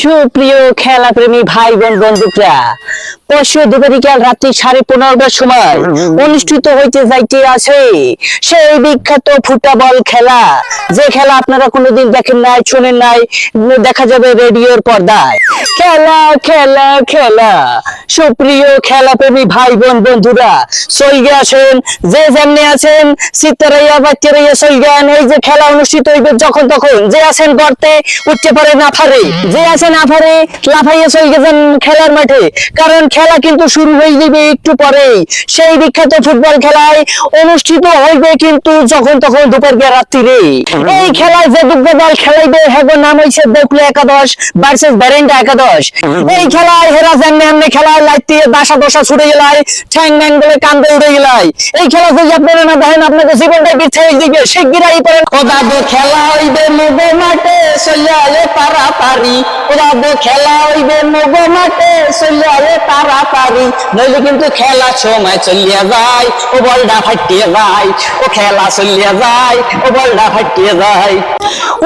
সুপ্রিয় খেলা প্রেমী ভাই বোন বন্ধুরা, পরশু দুপুরিকাল রাত্রি সাড়ে পনেরোটার সময় অনুষ্ঠিত হইতে যাইতে আছে সেই বিখ্যাত ফুটবল খেলা। যে খেলা আপনারা কোনোদিন দেখেন নাই, শুনেন নাই, দেখা যাবে রেডিওর পর্দায়। খেলা খেলা খেলা। সুপ্রিয় খেলা প্রেমী ভাই বোন বন্ধুরা সইগে আসেন, যে যেমনি আছেন, সিতারাইয়া বাচ্চারাইয়া সইগান এই যে খেলা অনুষ্ঠিত হইবে যখন তখন, যে আছেন গর্তে, উঠতে পারে না পারে যে আছে না পারে লাফাইয়া সইগে যান খেলার মাঠে। কারণ খেলা কিন্তু শুরু হয়ে যাবে একটু পরেই। সেই বিখ্যাত ফুটবল খেলায় অনুষ্ঠিত হইবে কিন্তু যখন তখন দুপুর গিয়ে রাত্রিরে এই খেলায় যে দুগ্ধ দল খেলাইবে হেগো নাম হইছে দেখল একাদশ ভার্সেস ব্যারেন্টা একাদশ। এই খেলায় হেরা জানলে খেলায় লাইতে বাসা দশা ছুটে গেলাই ঠ্যাং ম্যাং বলে কান্দে উড়ে গেলাই এই খেলা যদি আপনারা না দেখেন, আপনাদের জীবনটা বৃথা হয়ে দিবে শিগগিরাই পড়েন ওদা দো খেলা হইবে মগো মাঠে সইয়ালে পারা পারি দো খেলা হইবে মগো মাঠে পারা পারি নইলে কিন্তু খেলা সময় চলিয়া যায়, ও বলটা ফাটিয়ে যায়, ও খেলা চলিয়া যায়, ও বলটা ফাটিয়ে যায়।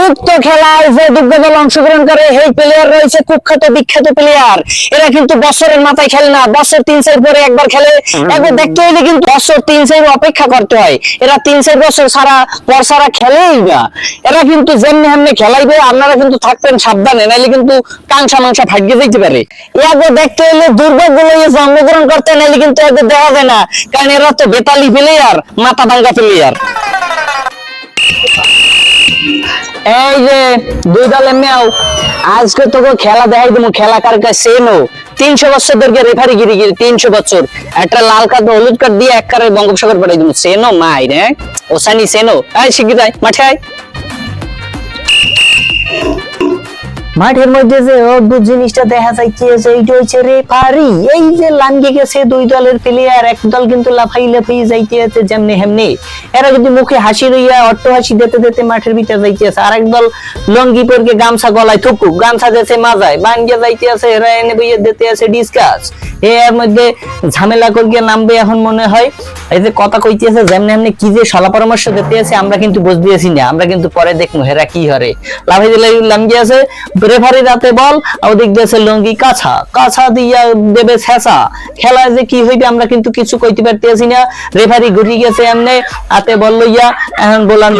উক্ত খেলায় যে দুগ্ধ অংশগ্রহণ করে এই প্লেয়ার রয়েছে কুখ্যাত, বিখ্যাত প্লেয়ার এরা কিন্তু বছরের মাথায় খেলে না, বছর তিন চার পরে একবার খেলে। একবার দেখতে হইলে কিন্তু বছর তিন চার অপেক্ষা করতে হয়। এরা তিন চার বছর সারা, পর সারা খেলেই না। এরা কিন্তু যেমনি হেমনি খেলাইবে, আপনারা কিন্তু থাকবেন সাবধানে, নাইলে কিন্তু কাংসা মাংসা ফাটিয়ে যেতে পারে। একবার দেখতে হইলে দুর্ভাগ্য লইয়ে জন্মগ্রহণ করতে নাইলে কিন্তু একবার দেখা যায় না, কারণ এরা তো বেতালি প্লেয়ার মাথা ভাঙ্গা প্লেয়ার এই যে, দুই দল এমনিও আজকে তোকে খেলা দেখাই দেবো খেলা কার কাছে সেনো তিনশো বছর ধরে রেফারি গিরি গিরি তিনশো বছর। একটা লাল কার্ড হলুদ কার্ড দিয়ে এক কারে বঙ্গোপসাগর পাঠাই দেবো সেনো মাই রে ওসানি সেনো আয় যাই মাঠে আয়। মাঠের মধ্যে যে অদ্ভুত জিনিসটা দেখা যাচ্ছে এইটা হচ্ছে রেফারি এই যে লাঙ্গি গেছে, দুই দলের প্লেয়ার এক দল কিন্তু লাফাই লাফাই যাইতে আছে যেমনি হেমনি। এরা কিন্তু মুখে হাসি রইয়া অট্ট হাসি দিতে দিতে মাঠের ভিতরে যাইতে আছে আর একদল লঙ্গি পরকে গামছা গলায় থুকু, গামছা দেছে মাজায় বাঙ্গিয়া যাইতে আছে এরা এনে বইয়ে দিতে আছে ডিসকাস এর মধ্যে ঝামেলা করিয়ে নামবে এখন মনে হয়। এই যে কথা কইতেছে, যেমনি এমনি কি যে সলা পরামর্শ দিতে আছে, আমরা কিন্তু বুঝতে আছি না, আমরা কিন্তু পরে দেখব হেরা কি হরে লাফাই দিলে লাঙ্গি আছে রেফারি রাতে বল ওদিক দিয়েছে লঙ্গি কাছা কাছা দিয়া দেবে ছেঁচা খেলায় যে কি হইবে আমরা কিন্তু কিছু কইতে পারতেছি না। রেফারি ঘুরি গেছে এমনি হাতে বল লইয়া এখন বলান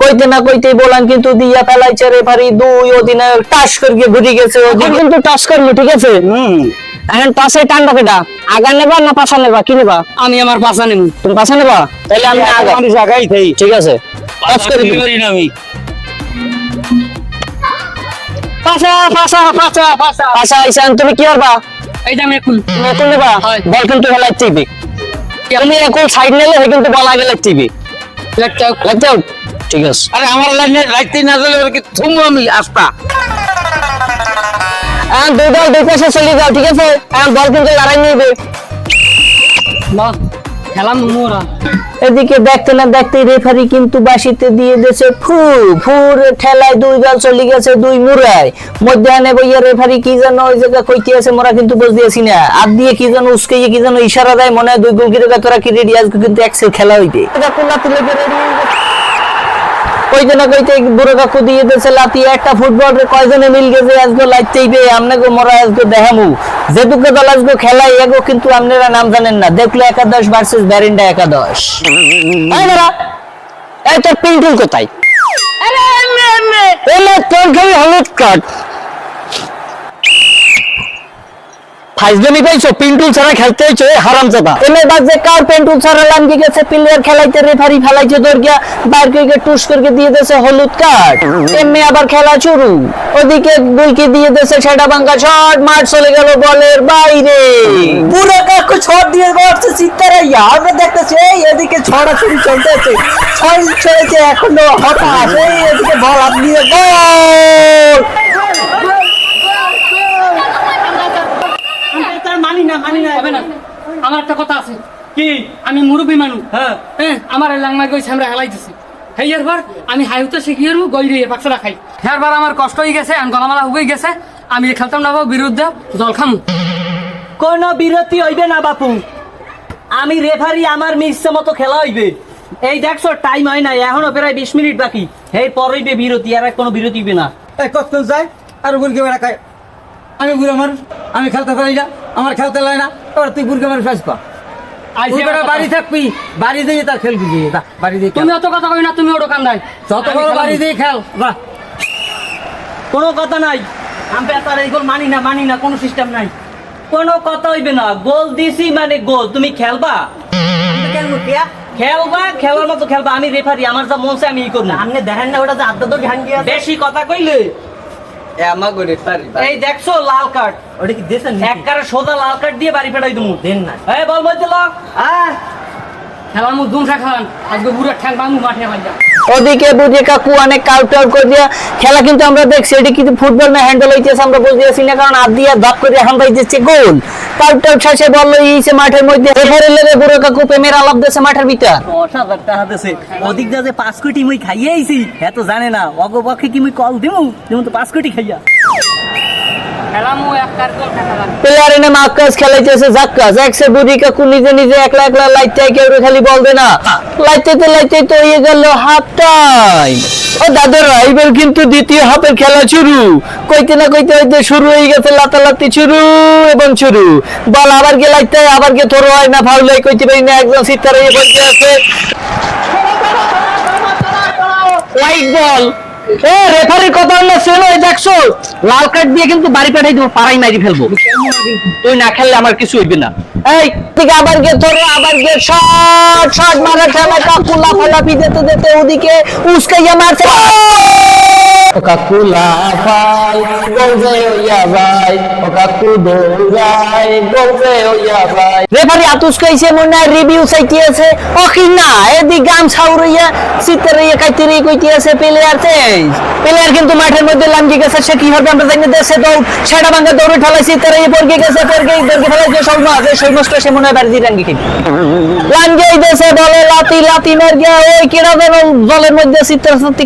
কইতে না কইতে বলান কিন্তু দিয়া ফেলাইছে রেফারি দুই অধিনায়ক টাস করিয়ে ঘুরি গেছে কিন্তু টাস করল ঠিক আছে? হুম। এখন পাশে টানবা কেটা আগা নেবা না পাশা নেবা? কি নেবা? আমি আমার পাশা নেব। তুমি পাশা নেবা? তাহলে আমি আগা আমি থাই ঠিক আছে। টাচ করে আমি পাশা পাশা পাশা পাশা। পাশা আইসান তুমি কি করবা? এই যে আমি এখন। এখন নেবা? হয়। বল কিন্তু হেলাই টিভি। তুমি এখন সাইড নিলে হে কিন্তু বল আগে লাগতিবি একটা লাগতে হবে? ঠিক আছে। আরে আমার লাইনে রাইতে না ওর কি থুমু আমি আস্তা। এখন দুই দল দুই পাশে চলে যাও ঠিক আছে? এখন বল কিন্তু লড়াই নিবে। না এদিকে দেখতে না দেখতে রেফারি কিন্তু বাসিতে দিয়ে দিয়েছে ফু ফুর ঠেলায় দুই দল চলে গেছে দুই মুরায়। মধ্যাহ্নে বইয়া রেফারি কি যেন ওই জায়গা কইতে আছে মোরা কিন্তু বুঝ দিয়েছি না। আর দিয়ে কি যেন উসকে কি যেন ইশারা দেয় মনে হয় দুই গোল কিরে তোরা কি রেডি আজকে কিন্তু এক্সেল খেলা হইবে। না কইতে বুড়ো কাকু দিয়ে দিয়েছে লাতি একটা ফুটবল কয়জনে মিল গেছে আজকে লাইতেইবে আমনে মোরা আজকে দেখামু যেটুকু দল আজকে খেলাই এগো কিন্তু আপনারা নাম জানেন না। দেখল একাদশ ভার্সেস ব্যারিন্ডা একাদশ। এই তোর পিন্টুল কোথায়? তোর খালি হলুদ কাট ফাইজলামি পাইছো পিন্টুল ছাড়া খেলতে হইছো হারাম চাপা এলে বাজে কার পিন্টুল ছাড়া লাঙ্গি গেছে প্লেয়ার খেলাইতে রেফারি ফেলাইছে দরগিয়া বার করে টুস করে দিয়ে দেছে হলুদ কার্ড এমনি আবার খেলা শুরু। ওদিকে গুলকি দিয়ে দেছে সেটা বাঙ্কা শট মাঠ চলে গেল বলের বাইরে। পুরো কাকু ছড় দিয়ে বসছে চিত্তারাইয়া আমরা দেখতেছি এই এদিকে ছড়াছড়ি চলতেছে। ছড় ছেড়েছে এখনও হতাশ। এই এদিকে বল দিয়ে গোল না না হবে না। আমার একটা কথা আছে। কি? আমি মুরব্বী মানুষ। হ্যাঁ। আমার লাংমা গই আমরা হেলাইতেছি হেয়ার বার আমি হাইউতে গই রে পাকসা খাই আমার কষ্ট হয়ে গেছে আর গলামালা হয়ে গেছে। আমি খেলতাম না বাবু বিরুদ্ধে জল খামু। কোনো বিরতি হইবে না বাপু। আমি রেফারি আমার মিশ্র মতো খেলা হইবে। এই দেখছ টাইম হয় নাই এখনও প্রায় বিশ মিনিট বাকি। এর পর হইবে বিরতি আর কোনো বিরতি হইবে না। কত যায় আর বলকে বেড়া খায়। আমি বুড়ো মানুষ আমি খেলতে পারি না আমার খেলতে লাগে না এবার তুই বুড়কে মানুষ আসবা। বাড়ি থাকবি বাড়ি দিয়ে তার খেলবি গিয়ে বাড়ি দিয়ে তুমি অত কথা কই না তুমি ওটা কান্দাই যত বড় বাড়ি দিয়ে খেল যা কোনো কথা নাই। আমি তার এই গোল মানি না মানি না কোনো সিস্টেম নাই। কোনো কথা হইবে না। গোল দিছি মানে গোল। তুমি খেলবা? খেলব কে? খেলবা? খেলার মতো খেলবা। আমি রেফারি আমার যা মন আমি ই করব। আপনি দেখেন না ওটা যে তো ঘান বেশি কথা কইলে এই দেখছ লাল কার্ড। ওটা কি দেশেন এক কারে সোজা লাল কার্ড দিয়ে বাড়ি ফেরাই দেবো। দেন না। এই বল বলছিল আহ! খেলার মুখ দুমসা খেলান আজকে বুড়ো ঠ্যাং বাঙু মাঠে ভাইয়া ওদিকে বুঝে কাকু অনেক কাউটার করে দিয়া, খেলা কিন্তু আমরা দেখছি, এটি কিন্তু ফুটবল না হ্যান্ডেল হইতেছে, আমরা বুঝতে পারছি না, কারণ হাত দিয়ে ধাপ করে হামবাই দিচ্ছে গোল। কাউটার শেষে বল ইয়েছে মাঠের মধ্যে রেফারি লেগে বুড়ো কাকু প্রেমের আলাপ দিয়েছে মাঠের ভিতর। দশ হাজার টাকা দিছে। ওদিক যা যে পাঁচ কোটি মুই খাইয়ে আইছি হ্যাঁ তো জানে না অগপক্ষে কি মুই কল দিমু? যেমন তো পাঁচ কোটি খাইয়া। প্লেয়ার মাক্কাস খেলাইতেছে জাক্কাস একসে বুড়ি কাকু নিজে নিজে একলা একলা লাইতে কেউ খালি বল দে না। লাইতে লাইতে তো ইয়ে গেল হাফ টাইম ও দাদারা এবার কিন্তু দ্বিতীয় হাফের খেলা শুরু। কইতে না কইতে হইতে শুরু হয়ে গেছে লাতালাতি শুরু এবং শুরু। বল আবার গে লাইতে আবার গে থরো হয় না ফাউল হয় কইতে পারি না একদম সিতারে ইয়ে বলতে আছে। হোয়াইট বল এ রেফারির কথা হলো শোনো এই দেখছ লাল কার্ড দিয়ে কিন্তু বাড়ি পাঠাই দেবো পাড়াই মারি ফেলব। তুই না খেললে আমার কিছু হইবে না। এই ঠিক আবার গে ধরো আবার গে শট শট মারা ঠেলা কাকু লাফালাফি দিতে দিতে ওদিকে উস্কাইয়া মারছে। ও কাকু লাফাই গোলজে হইয়া ভাই ও কাকু দৌড়াই গোলজে হইয়া ভাই রেফারি আতুস কইছে মনে রিভিউ চাইতে আছে ও কি না এদিক গাম ছাউরিয়া সিতারিয়া কাইতেরি কইতে আছে প্লেয়ার তেজ প্লেয়ার কিন্তু মাঠের মধ্যে লাঙ্গি গেছে সে কি হবে আমরা জানি দেশে দৌড় সেটা ভাঙে দৌড়ে ঠেলাইছি তারা এই পরকে গেছে ফেলাইছে সব আছে সেই সে মনে হয় বলে লাতি লাতি মার গিয়া ওই যেন জলের মধ্যে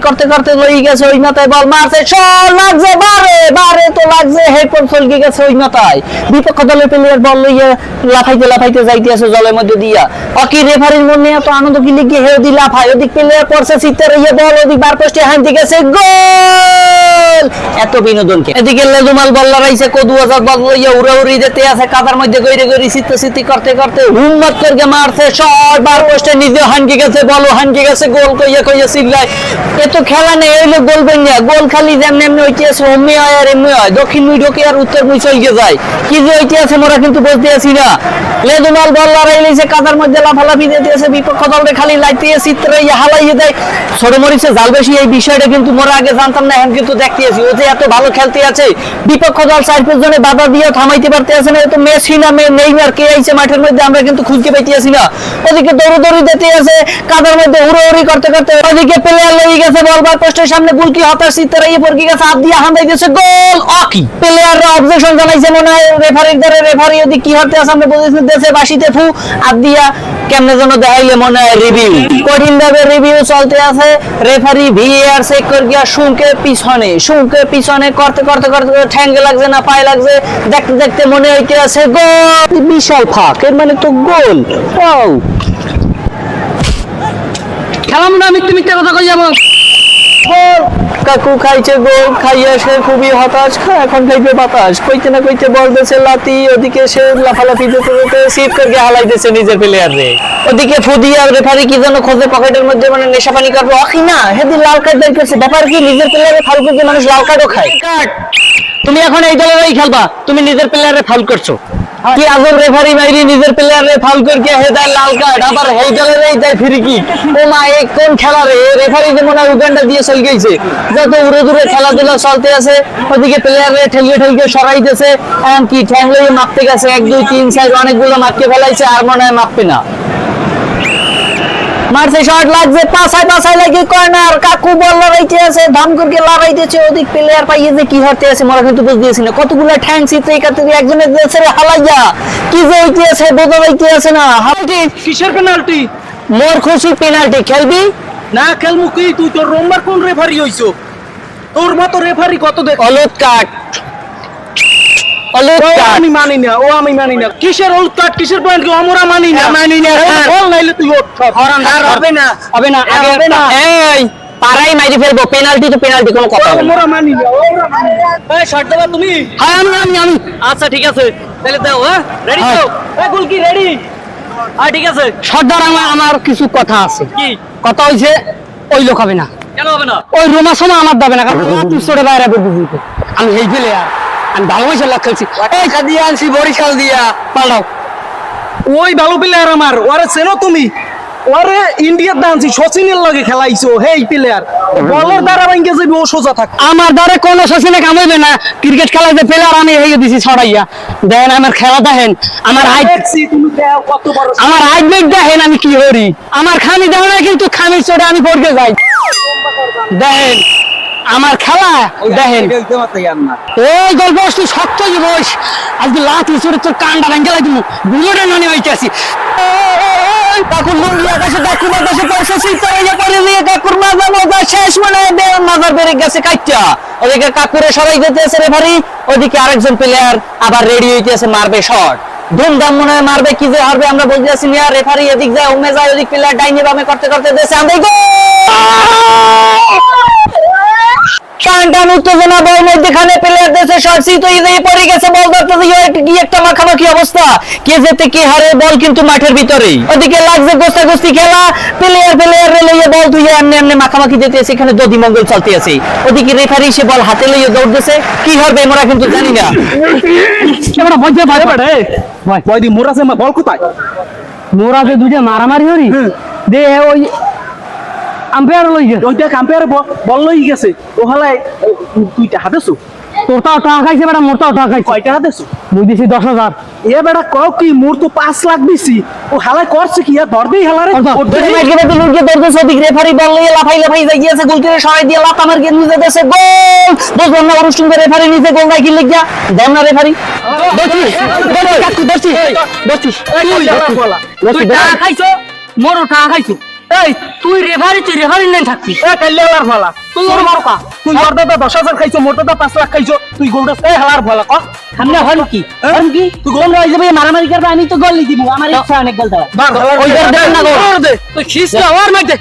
করতে করতে লই গেছে ওই মাথায় বল মারছে। লাগছে, বারে বারে তো লাগছে, হেডফোন ফলকে গেছে ওই মাথায়। বিপক্ষ দলের প্লেয়ার বল লাফাইতে লাফাইতে যাইতে আছে জলের মধ্যে দিয়া। অকি রেফারির মনে এত আনন্দ কি হে ওদি লাফায়? ওদিক প্লেয়ার পড়ছে চিত্র ইয়ে বল, ওদিক বার পোস্টে গেছে, গোল! এত বিনোদনকে। এদিকে লেজুমাল বল লড়াইছে কদু বল লইয়া উড়াউড়ি যেতে আছে, কাদার মধ্যে গইরে গইরে সিত্তি করতে করতে হুম্মত করে মারছে শট বার পোস্টে নিজে হানকে গেছে, বল হানকে গেছে, গোল কইয়া কইয়া চিল্লায় এ তো খেলা নেই হইল গোল বেঞ্জা গোল খালি যেমনি এমনি হইতে আছে, অমনি হয় আর এমনি হয়। দক্ষিণ মুই ঢোকে আর উত্তর মুই চলকে যায় কি যে হইতে আছে, মোরা কিন্তু বলতে আছি না। লেজুমাল বল লড়াই লইছে কাদার মধ্যে লাফালাফি দিতে আছে, বিপক্ষ দলরে খালি লাইতে চিত্রে ইয়ে হালাইয়ে দেয়। ছোট মরিচে জাল বেশি, এই বিষয়টা কিন্তু মোরা আগে জানতাম না, এখন কিন্তু দেখতে আছি। ও যে এত ভালো খেলতে আছে, বিপক্ষ দল চার পাঁচ জনে বাধা দিয়ে থামাইতে পারতে আছে না, এ তো মেসি না নেইমার কে আইছে মাঠের মধ্যে, আমরা কিন্তু খুঁজতে পাইতে আছি না। ওদিকে দৌড় দৌড়ি দিতে আছে কাদার মধ্যে হুড়োহুড়ি করতে করতে ওদিকে প্লেয়ার লেগে গেছে বল বার পোস্টের সামনে বুলকি হতাশ চিত্রে ইয়ে পড়কে গেছে, হাত দিয়ে হান্দাই দিয়েছে গোল অকি প্লেয়াররা অবজেকশন জানাইছে, মনে হয় রেফারির দ্বারা রেফারি ওদিকে কি হতে আছে, আমরা বুঝেছি দেশে বাসিতে ফু, হাত দিয়া কেমনে যেন দেখাইলে মনে হয় রিভিউ কঠিন ভাবে রিভিউ চলতে আছে রেফারি ভিএআর চেক করে গিয়া শুনকে পিছনে শুনকে পিছনে করতে করতে করতে করতে ঠ্যাঙ্গে লাগছে না, পায়ে লাগছে, দেখতে দেখতে মনে হইতে আছে, গোল। বিশাল ফাঁক এর মানে তো গোল। খেলাম না মিথ্যে মিথ্যে কথা কই যাব? গোল। কাকু খাইছে গোল খাইয়া সে খুবই হতাশ। খা- এখন খাইবে বাতাস। কইতে না কইতে বল দিছে লাতি ওদিকে সে লাফালাফি সিপ করে হালাইতেছে নিজের প্লেয়ার রে। ওদিকে ফুদিয়া রেফারি কি যেন খোঁজে পকেটের মধ্যে মানে নেশা পানি করব অখি না হেদিন লাল কার্ড বের করছে। ব্যাপার কি নিজের প্লেয়ারে ফাউল করতে মানুষ লাল কার্ডও খায়। তুমি এখন এই দলেরই খেলবা। তুমি নিজের প্লেয়ারে ফাউল করছ। কি আজব রেফারি নিজের প্লেয়ারে ফাউল করকে লাল কার্ড আবার দেয় ফ্রি কিক ও মা কোন খেলা রে? রেফারি যে মনে উগান্ডা দিয়ে চল গেছে। যত উড়ে দূরে খেলাধুলা চলতে আছে, ওদিকে প্লেয়ারে ঠেলিয়ে ঠেলিয়ে সরাইতেছে। কি ঠ্যাং মাপতে গেছে। এক, দুই, তিন, চার, অনেকগুলো মাপকে ফেলাইছে, আর মনে হয় মাপবে না। মারছে শট লাগছে পাছায় পাছায় লাগে কর্নার কাকু বল লড়াইতে আছে ধাম করে লড়াইতেছে ওদিক প্লেয়ার পাইয়ে যে কি হতে আছে মোরা কিন্তু বুঝতেছি না। কতগুলো ঠ্যাং চিত্রে কাতে একজনের দেশে হালাইয়া। কি যে হইতে আছে বোঝা হইতে আছে না। হালটি কিসের পেনাল্টি মোর খুশি পেনাল্টি খেলবি? না খেলমু কি? তুই তোর রোমবার কোন রেফারি হইছো? তোর মতো রেফারি কত দেখ হলুদ কাট। হলুদ আমি মানি না ও আমি মানি না। কিসের হলুদ কার্ড কিসের পয়েন্ট আমরা মানি না। হ্যাঁ, মানি না, বল নাইলে তুই ওঠ সব। হবে না। হবে না আগে হবে না। এই পাড়াই মাইরে ফেলব পেনাল্টি তো পেনাল্টি কোনো কথা হবে না। মানি না, ওরা মানি না। শট দেবা তুমি? হ্যাঁ আমি আমি আমি। আচ্ছা ঠিক আছে। তাহলে দাও হ্যাঁ? রেডি তো? এই গোল কি রেডি হ্যাঁ ঠিক আছে। সর্দার আমার আমার কিছু কথা আছে। কি? কথা হয়েছে ওই লোক হবে না। কেন হবে না? ওই রোমা সমা আমার দাবে না কারণ বাইরে আমি এই ফেলে আর আমি ভালোবাসা লাগ খেলছি। এই দিয়ে আনছি বরিশাল দিয়া। পাল্টাও ওই ভালো প্লেয়ার আমার ওরে চেনো তুমি? ওরে ইন্ডিয়ার দানছি সচিনের লগে খেলাইছো হেই প্লেয়ার বলের দ্বারা ভাঙ্গে যাবি ও সোজা থাক। আমার দ্বারা কোনো শোষণে কামাইবে না। ক্রিকেট খেলাতে পেলে আর আমি হয়ে দিছি ছড়াইয়া। দেখেন আমার খেলা দেখেন আমার হাইট আমার হাইট মেট দেখেন আমি কি করি। আমার খামি দেও না কিন্তু খামির চোটে আমি পড়কে যাই। দেখেন আমার খেলা? দেখেন। এই গল্প তুই শক্ত যে বস আজকে লাথি চোরে তোর কানটা ভেঙে লাগি বুলোটা নানি হইতে আসি কাকুর মুরগি আকাশে কাকুর আকাশে পয়সা সিতারে যে পরে নিয়ে কাকুর মাজা মজা শেষ মানে বেড়ে গেছে কাইটা ওদিকে কাকুরে সবাই যেতেছে রেফারি ওদিকে আরেকজন প্লেয়ার আবার রেডি হইতেছে মারবে শট ধুমধাম মনে হয় মারবে কি যে হারবে আমরা বলতে আছি নিয়া রেফারি এদিক যায় ওমে যায় ওদিক প্লেয়ার ডাইনে বামে করতে করতে দেশে আমরা টান টান উত্তেজনা বল মধ্যখানে প্লেয়ার দেশে সরসি তো ইয়ে পড়ে গেছে বল ধরতে কি একটা মাখামাখি অবস্থা। কে যেতে কে হারে বল কিন্তু মাঠের ভিতরেই। ওদিকে লাগছে গোস্তা গোস্তি খেলা প্লেয়ার প্লেয়ার রে লইয়ে বল তুই এমনি এমনি মাখামাখি দিতে এখানে দধি মঙ্গল চলতে আছে। ওদিকে রেফারি সে বল হাতে লইয়ে দৌড় দিছে। কি হবে আমরা কিন্তু জানি না। এবার বলতে পারে পারে ভয় দি মোরা যে বল কোথায়? মোরা যে দুইটা মারামারি হরি। দে ওই আম্পায়ার লই গেছে ওইটা কাম্পেয়ার বল লই গেছে তুইটা হাতেছো তোরটাও টাকা খাইছে বেটা মোরটাও টাকা খাইছে হাতেছো মুই দিছি দশ হাজার এ বেটা কও কি মোর তো পাঁচ লাখ দিছি ও হালাই করছে কি আর ধর দেই হালারে রেফারি বল নিয়ে লাফাই লাফাই যাই গিয়েছে গোল সরাই দিয়ে লাফ আমার গিয়ে নিজে দেশে গোল বুঝলাম না অনুষ্ঠান রেফারি নিজে গোল কি লিখিয়া দেন না রেফারি দর্শি দর্শি দর্শি দর্শি তুই টাকা খাইছো মোরও টাকা খাইছো এই তুই রেভারি তুই রেভারি নাই থাকবি। এ কাল্লে হালার ফালা তুই ওর মারকা তুই ওর দাদা দশ হাজার খাইছো মোর দাদা পাঁচ লাখ খাইছো। তুই গোলটা এ হালার ভালা ক। সামনে হন কি? হন কি? তুই গোল রয়ে যাবে মারামারি করবে আমি তো গোল দিব। আমার ইচ্ছা অনেক গোল দেওয়া ওই দে না গোল। তুই খিস না ওর মাইতে